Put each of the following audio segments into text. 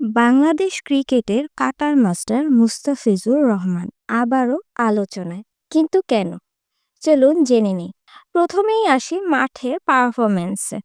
বাংলাদেশ ক্রিকেটের cutter master Mustafizur Rahman আবারও আলোচনায়। কিন্তু কেন? চলুন জেনে নিই। প্রথমেই আসি মাঠের পারফরমেন্সে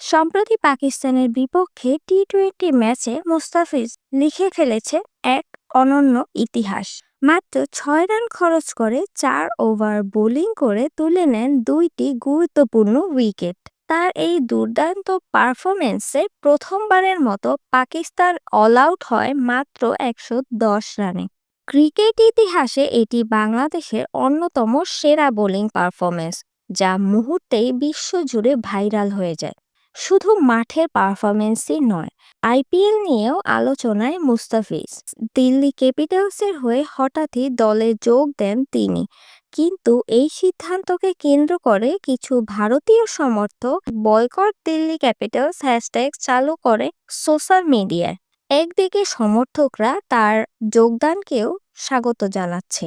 সম্প্রতি পাকিস্তানের বিপক্ষে টি টোয়েন্টি ম্যাচে মুস্তাফিজ লিখে ফেলেছে এক অনন্য ইতিহাস। মাত্র ছয় রান খরচ করে চার ওভার বোলিং করে তুলে নেন দুইটি গুরুত্বপূর্ণ উইকেট। তার এই দুর্দান্ত পারফরমেন্সে প্রথমবারের মতো পাকিস্তান অল আউট হয় মাত্র একশো দশ রানে। ক্রিকেট ইতিহাসে এটি বাংলাদেশের অন্যতম সেরা বোলিং পারফরমেন্স যা মুহূর্তেই বিশ্বজুড়ে ভাইরাল হয়ে যায়। শুধু মাঠের পারফরমেন্সই নয়, আইপিএল নিয়েও আলোচনায় মুস্তাফিজ। দিল্লি ক্যাপিটালসের হয়ে হঠাৎই দলে যোগ দেন তিনি। কিন্তু এই সিদ্ধান্তকে কেন্দ্র করে কিছু ভারতীয় সমর্থক বয়কট দিল্লি ক্যাপিটালস হ্যাশট্যাগ চালু করে সোশ্যাল মিডিয়ায়। একদিকে সমর্থকরা তার যোগদানকেও স্বাগত জানাচ্ছে,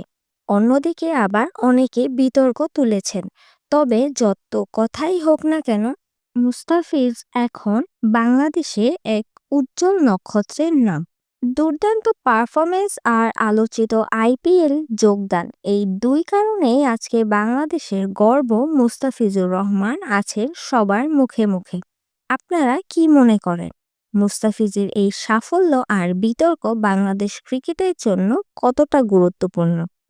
অন্যদিকে আবার অনেকে বিতর্ক তুলেছেন। তবে যত কথাই হোক না কেন, মুস্তাফিজ এখন বাংলাদেশে এক উজ্জ্বল নক্ষত্রের নাম। দুর্দান্ত পারফরমেন্স আর আলোচিত আইপিএল যোগদান। এই দুই কারণেই আজকে বাংলাদেশের গর্ব মুস্তাফিজুর রহমান আছেন সবার মুখে মুখে। আপনারা কি মনে করেন? মুস্তাফিজের এই সাফল্য আর বিতর্ক বাংলাদেশ ক্রিকেটের জন্য কতটা গুরুত্বপূর্ণ?